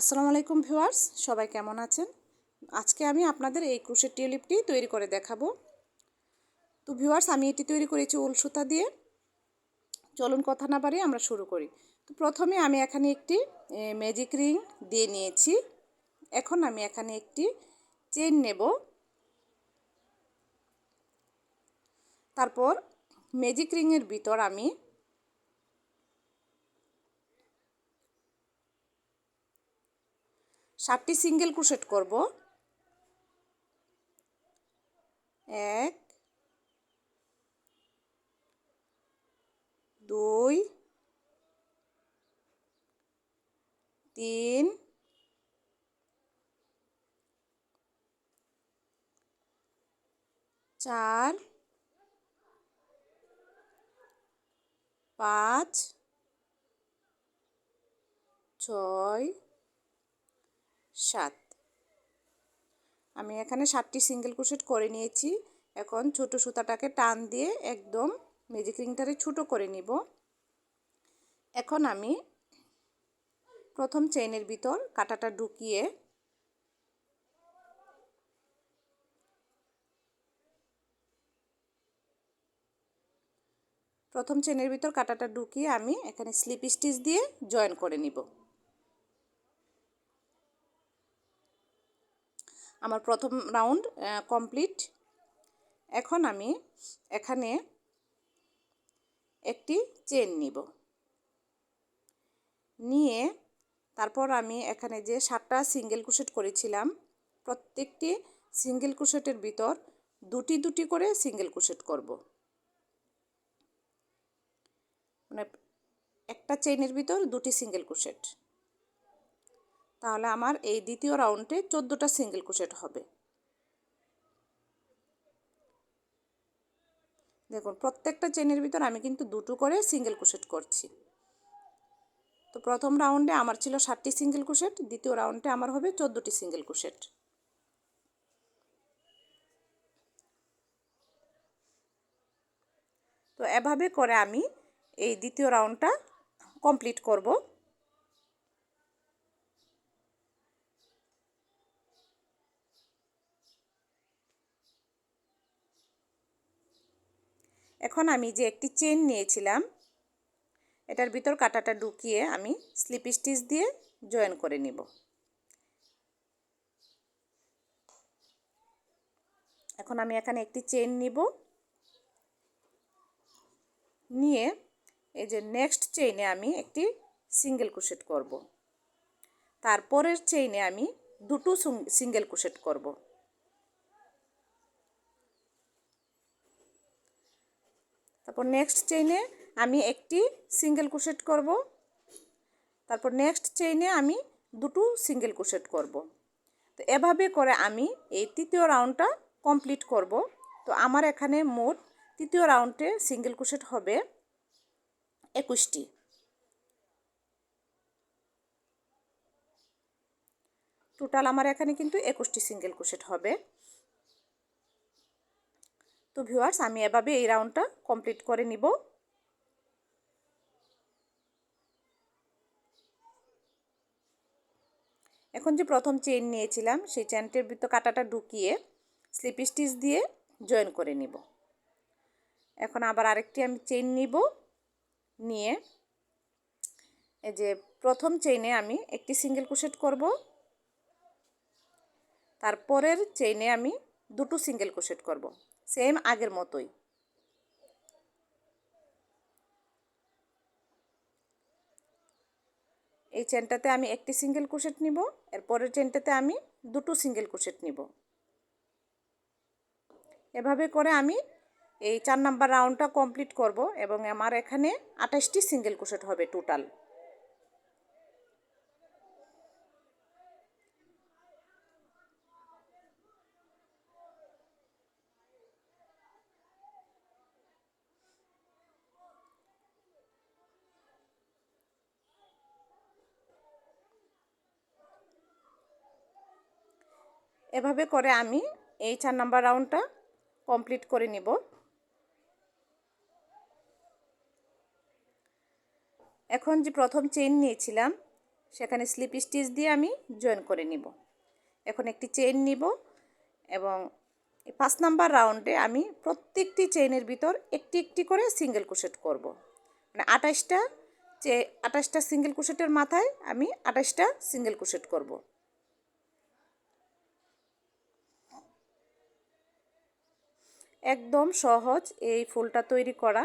আসসালামু আলাইকুম ভিউয়ার্স, সবাই কেমন আছেন? আজকে আমি আপনাদের এই ক্রুশের টিউলিপটি তৈরি করে দেখাবো। তো ভিউয়ার্স, আমি এটি তৈরি করেছি উল সুতা দিয়ে। চলুন কথা না পারি আমরা শুরু করি। তো প্রথমে আমি এখানে একটি ম্যাজিক রিং দিয়ে নিয়েছি। এখন আমি এখানে একটি চেন নেব। তারপর ম্যাজিক রিংয়ের ভিতর আমি ষাটটি সিঙ্গেল ক্রোশেট করব। এক দুই তিন চার পাঁচ ছয় সাত। আমি এখানে সাতটি সিঙ্গেল ক্রোশেট করে নিয়েছি। এখন ছোট সুতাটাকে টান দিয়ে একদম ম্যাজিক রিংটারে ছোটো করে নিব। এখন আমি প্রথম চেইনের ভিতর কাটাটা ঢুকিয়ে প্রথম চেনের ভিতর কাটাটা ঢুকিয়ে আমি এখানে স্লিপ স্টিচ দিয়ে জয়েন করে নিব। আমার প্রথম রাউন্ড কমপ্লিট। এখন আমি এখানে একটি চেন নিব। নিয়ে তারপর আমি এখানে যে সাতটা সিঙ্গেল কুশেট করেছিলাম, প্রত্যেকটি সিঙ্গেল কুশেটের ভিতর দুটি দুটি করে সিঙ্গেল কুশেট করব। মানে একটা চেইনের ভিতর দুটি সিঙ্গেল কুশেট তাহলে আমার এই দ্বিতীয় রাউন্ডে চোদ্দোটা সিঙ্গেল ক্রোশেট হবে। দেখুন, প্রত্যেকটা চেনের ভিতর আমি কিন্তু দুটো করে সিঙ্গেল ক্রোশেট করছি। তো প্রথম রাউন্ডে আমার ছিল ষাটটি সিঙ্গেল ক্রোশেট, দ্বিতীয় রাউন্ডে আমার হবে চোদ্দোটি সিঙ্গেল ক্রোশেট। তো এভাবে করে আমি এই দ্বিতীয় রাউন্ডটা কমপ্লিট করব। এখন আমি যে একটি চেন নিয়েছিলাম, এটার ভিতর কাটাটা ঢুকিয়ে আমি স্লিপ স্টিচ দিয়ে জয়েন করে নিব। এখন আমি এখানে একটি চেন নিব। নিয়ে এই যে নেক্সট চেইনে আমি একটি সিঙ্গেল ক্রোশেট করব। তারপরের চেইনে আমি দুটো সিঙ্গেল ক্রোশেট করব। তারপর নেক্সট চেইনে আমি একটি সিঙ্গেল ক্রোশেট করব। তারপর নেক্সট চেইনে আমি দুটো সিঙ্গেল ক্রোশেট করব। তো এভাবে করে আমি এই তৃতীয় রাউন্ডটা কমপ্লিট করব। তো আমার এখানে মোট তৃতীয় রাউন্ডে সিঙ্গেল ক্রোশেট হবে একুশটি। টোটাল আমার এখানে কিন্তু একুশটি সিঙ্গেল ক্রোশেট হবে। তো ভিউয়ার্স আমি এভাবে এই রাউন্ডটা কমপ্লিট করে নিব। এখন যে প্রথম চেন নিয়েছিলাম, সেই চেনটির ভিতর কাটাটা ঢুকিয়ে স্লিপ স্টিচ দিয়ে জয়েন করে নিব। এখন আবার আরেকটি আমি চেন নিব, নিয়ে এই যে প্রথম চেইনে আমি একটি সিঙ্গেল ক্রোশেট করব। তারপরের চেইনে আমি দুটো সিঙ্গেল ক্রোশেট করব। সেম আগের মতোই। এই চেনটাতে আমি একটি সিঙ্গেল ক্রোশেট নিব, এর পরের চেনটাতে আমি দুটো সিঙ্গেল ক্রোশেট নিব। এভাবে করে আমি এই চার নাম্বার রাউন্ডটা কমপ্লিট করব এবং আমার এখানে আঠাশটি সিঙ্গেল ক্রোশেট হবে টোটাল এভাবে করে আমি এই চার নাম্বার রাউন্ডটা কমপ্লিট করে নিব এখন যে প্রথম চেইন নিয়েছিলাম, সেখানে স্লিপ স্টিচ দিয়ে আমি জয়েন করে নিব এখন একটি চেইন নিব এবং পাঁচ নাম্বার রাউন্ডে আমি প্রত্যেকটি চেইনের ভিতর একটি একটি করে সিঙ্গেল কুশেট করব। মানে আঠাশটা চে, আঠাশটা সিঙ্গেল কুশেটের মাথায় আমি আঠাশটা সিঙ্গেল কুশেট করব। একদম সহজ এই ফুলটা তৈরি করা।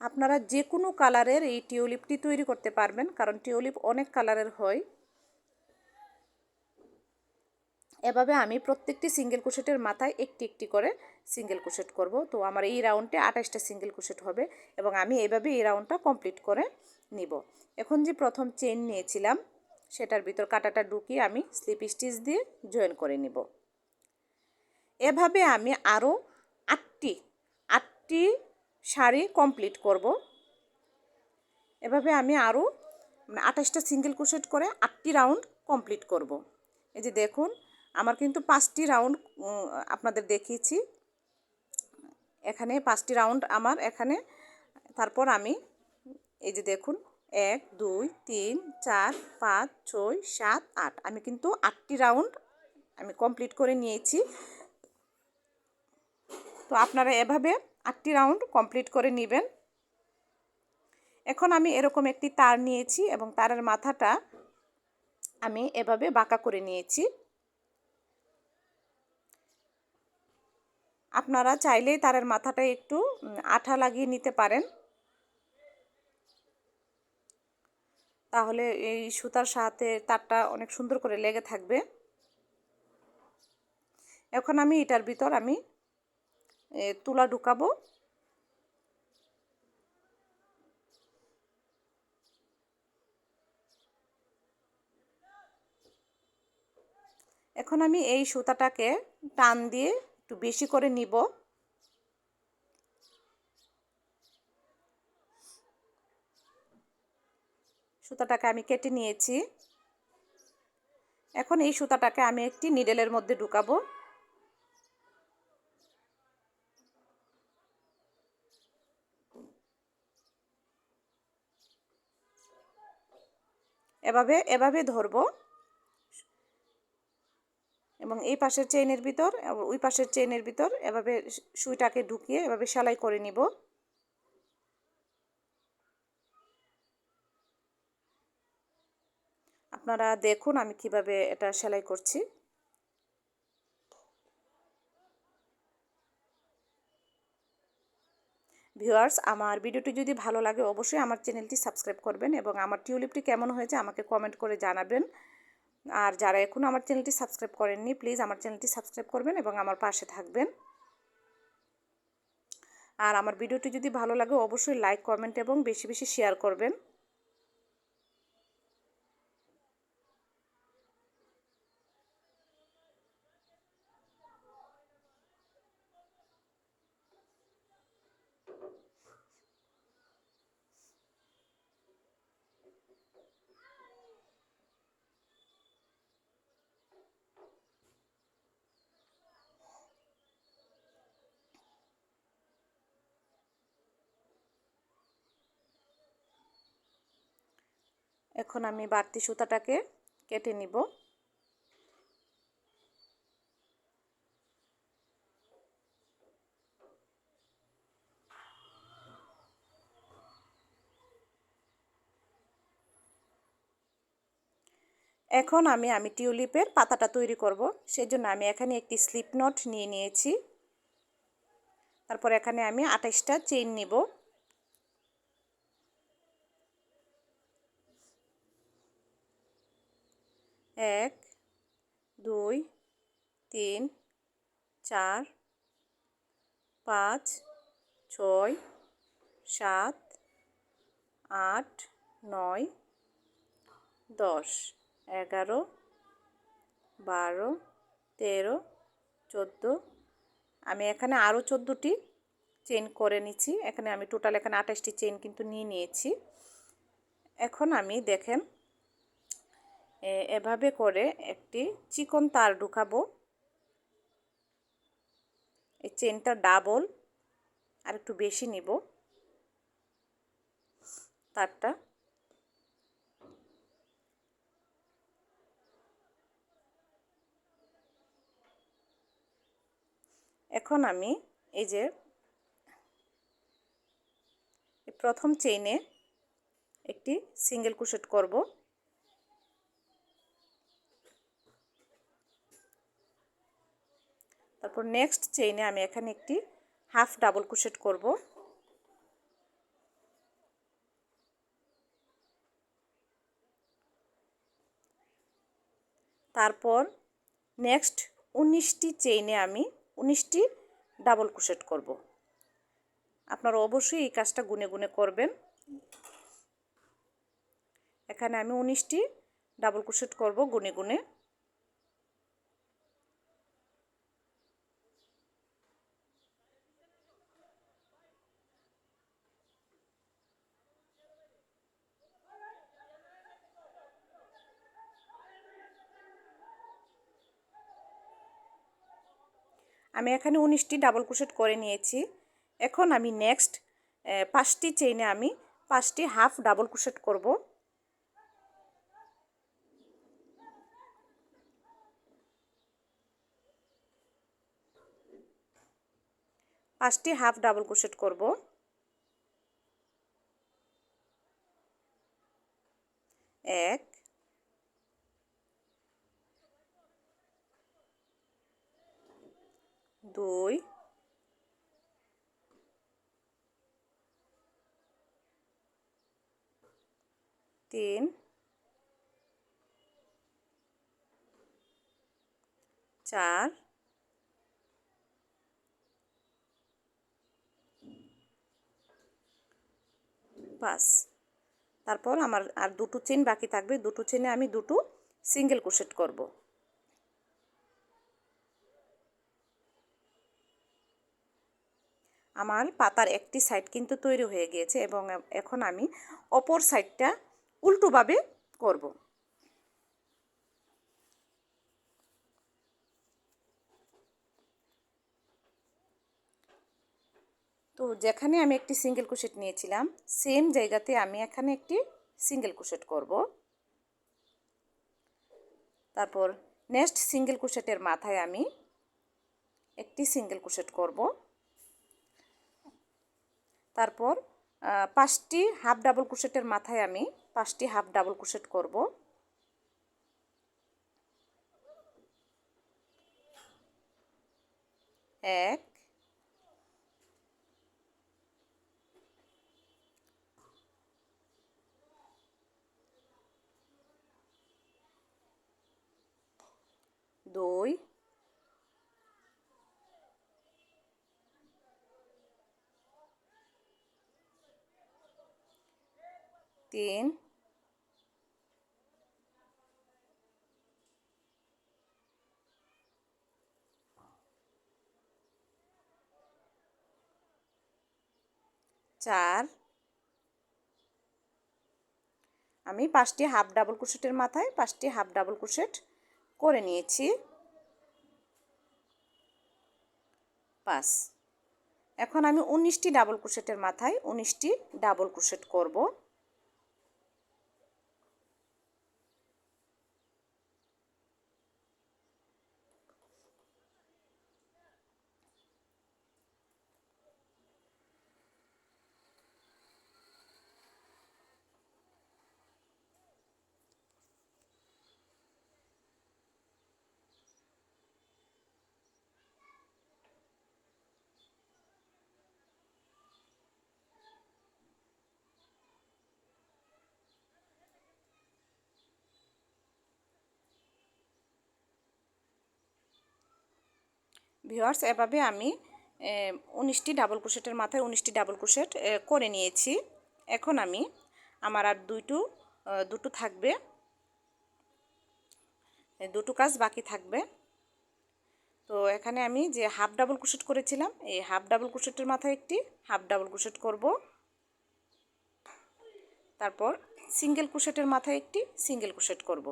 আপনারা যে কোনো কালারের এই টিউলিপটি তৈরি করতে পারবেন, কারণ টিউলিপ অনেক কালারের হয়। এভাবে আমি প্রত্যেকটি সিঙ্গেল কুশেটের মাথায় একটি একটি করে সিঙ্গেল কুশেট করব। তো আমার এই রাউন্ডে আঠাশটা সিঙ্গেল কুশেট হবে এবং আমি এভাবে এই রাউন্ডটা কমপ্লিট করে নিব। এখন যে প্রথম চেন নিয়েছিলাম, সেটার ভিতর কাটাটা ঢুকিয়ে আমি স্লিপ স্টিচ দিয়ে জয়েন করে নিব। এভাবে আমি আরও আটটি আটটি শাড়ি কমপ্লিট করব। এভাবে আমি আরও মানে আঠাশটা সিঙ্গেল কুশেট করে আটটি রাউন্ড কমপ্লিট করব। এই যে দেখুন, আমার কিন্তু পাঁচটি রাউন্ড আপনাদের দেখিয়েছি। এখানে পাঁচটি রাউন্ড আমার এখানে। তারপর আমি, এই যে দেখুন, এক, দুই, তিন, চার, পাঁচ, ছয়, সাত, আট। আমি কিন্তু আটটি রাউন্ড আমি কমপ্লিট করে নিয়েছি। তো আপনারা এভাবে আটটি রাউন্ড কমপ্লিট করে নেবেন। এখন আমি এরকম একটি তার নিয়েছি এবং তারের মাথাটা আমি এভাবে বাঁকা করে নিয়েছি। আপনারা চাইলেই তারের মাথাটা একটু আঠা লাগিয়ে নিতে পারেন। তাহলে এই সুতার সাথে তারটা অনেক সুন্দর করে লেগে থাকবে। এখন আমি এটার ভিতর আমি তুলা ঢুকাবো। এখন আমি এই সুতাটাকে টান দিয়ে একটু বেশি করে নিব। সুতাটাকে আমি কেটে নিয়েছি। এখন এই সুতাটাকে আমি একটি নিডেলের মধ্যে ঢুকাবো। এভাবে এভাবে ধরব। এবং এই পাশের চেইনের ভিতর, ওই পাশের চেইনের ভিতর এভাবে সুইটাকে ঢুকিয়ে এভাবে সেলাই করে নিব। আপনারা দেখুন আমি কীভাবে এটা সেলাই করছি। ভিউয়ার্স, আমার ভিডিওটি যদি ভালো লাগে অবশ্যই আমার চ্যানেলটি সাবস্ক্রাইব করবেন এবং আমার টিউলিপটি কেমন হয়েছে আমাকে কমেন্ট করে জানাবেন। আর যারা এখনও আমার চ্যানেলটি সাবস্ক্রাইব করেননি, প্লিজ আমার চ্যানেলটি সাবস্ক্রাইব করবেন এবং আমার পাশে থাকবেন। আর আমার ভিডিওটি যদি ভালো লাগে অবশ্যই লাইক, কমেন্ট এবং বেশি বেশি শেয়ার করবেন। এখন আমি বাড়তি সুতাটাকে কেটে নিব। এখন আমি আমি টিউলিপের পাতাটা তৈরি করব। সেজন্য আমি এখানে একটি স্লিপ নট নিয়ে নিয়েছি। তারপর এখানে আমি আঠাশটা চেইন নিব এক দুই তিন, চার, পাঁচ, ছয়, সাত, আট, নয়, দশ, এগারো, বারো, তেরো, চোদ্দ। আমি এখানে আরও চোদ্দোটি চেন করে নিচ্ছি। এখানে আমি টোটাল এখানে আঠাশটি চেন কিন্তু নিয়ে নিয়েছি। এখন আমি দেখেন এভাবে করে একটি চিকন তার ঢুকাবো। এই চেনটা ডাবল আর একটু বেশি নিব। তারটা। এখন আমি এই যে প্রথম চেইনে একটি সিঙ্গেল কুশেট করব। তারপর নেক্সট চেইনে আমি এখানে একটি হাফ ডাবল কুশেট করব। তারপর নেক্সট উনিশটি চেইনে আমি উনিশটি ডাবল কুশেট করব। আপনারা অবশ্যই এই কাজটা গুনে গুনে করবেন। এখানে আমি উনিশটি ডাবল কুশেট করব গুনে গুনে। আমি এখানে উনিশটি ডাবল ক্রোশেট করে নিয়েছি। এখন আমি নেক্সট পাঁচটি চেইনে আমি পাঁচটি হাফ ডাবল ক্রোশেট করব। পাঁচটি হাফ ডাবল ক্রোশেট করব। এক দুই। তিন। চার। পাঁচ। তারপর আমার আর দুটো চেন বাকি থাকবে। দুটো চেনে আমি দুটো সিঙ্গেল ক্রোশেট করব। আমার পাতার একটি সাইড কিন্তু তৈরি হয়ে গিয়েছে এবং এখন আমি অপর সাইডটা উল্টোভাবে করব। তো যেখানে আমি একটি সিঙ্গেল কুশেট নিয়েছিলাম সেম জায়গাতে আমি এখানে একটি সিঙ্গেল কুশেট করব। তারপর নেক্সট সিঙ্গেল কুশেটের মাথায় আমি একটি সিঙ্গেল কুশেট করব। তারপর পাঁচটি হাফ ডাবল কুশেটের মাথায় আমি পাঁচটি হাফ ডাবল কুশেট করব। এক দুই তিন। চার। আমি পাঁচটি হাফ ডাবল কুশেটের মাথায় পাঁচটি হাফ ডাবল কুশেট করে নিয়েছি। পাঁচ। এখন আমি উনিশটি ডাবল কুশেটের মাথায় উনিশটি ডাবল কুশেট করব। ভিওয়ার্স এভাবে আমি উনিশটি ডাবল ক্রোশেটের মাথায় উনিশটি ডাবল ক্রোশেট করে নিয়েছি। এখন আমি আমার আর দুইটু দুটো থাকবে। দুটো কাজ বাকি থাকবে। তো এখানে আমি যে হাফ ডাবল ক্রোশেট করেছিলাম, এই হাফ ডাবল ক্রোশেটের মাথায় একটি হাফ ডাবল ক্রোশেট করব। তারপর সিঙ্গেল ক্রোশেটের মাথায় একটি সিঙ্গেল ক্রোশেট করব।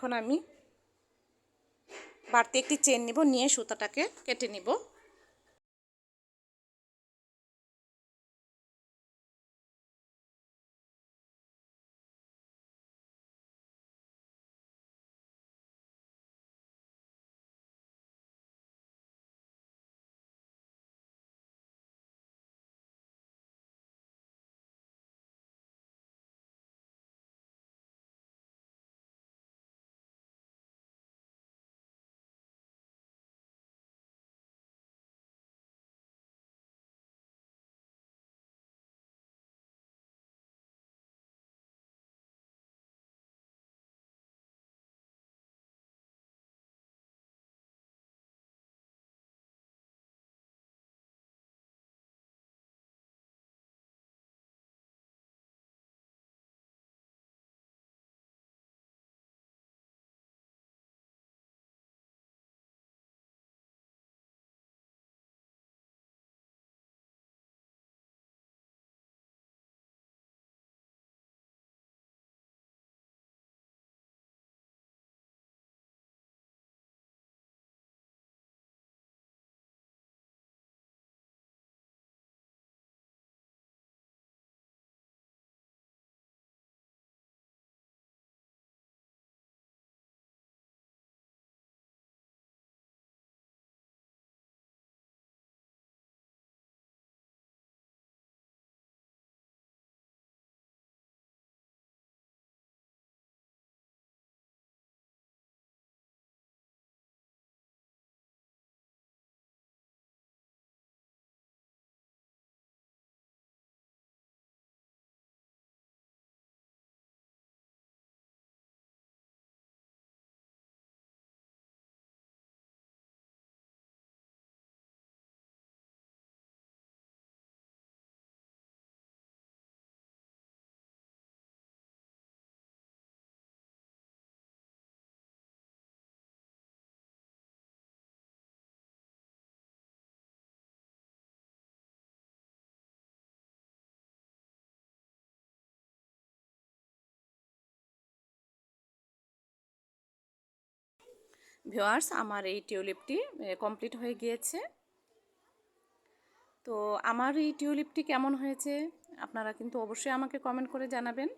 এখন আমি বাড়তি একটি চেন নিব নিয়ে সুতাটাকে কেটে নিব। ভিওয়ার্স আমার এই টিউলিপটি কমপ্লিট হয়ে গিয়েছে। তো আমার এই টিউলিপটি কেমন হয়েছে আপনারা কিন্তু অবশ্যই আমাকে কমেন্ট করে জানাবেন।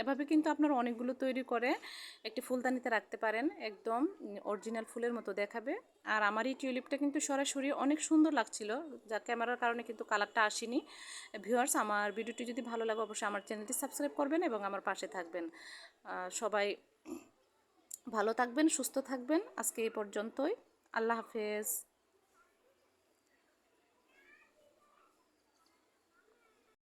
এভাবে কিন্তু আপনারা অনেকগুলো তৈরি করে একটি ফুলদানিতে রাখতে পারেন, একদম অরিজিনাল ফুলের মতো দেখাবে। আর আমার এই টিউলিপটা কিন্তু সরাসরি অনেক সুন্দর লাগছিল, যা ক্যামেরার কারণে কিন্তু কালারটা আসেনি। ভিউয়ার্স, আমার ভিডিওটি যদি ভালো লাগে অবশ্যই আমার চ্যানেলটি সাবস্ক্রাইব করবেন এবং আমার পাশে থাকবেন। সবাই ভালো থাকবেন সুস্থ থাকবেন। আজকে এই পর্যন্তই। আল্লাহ হাফেজ।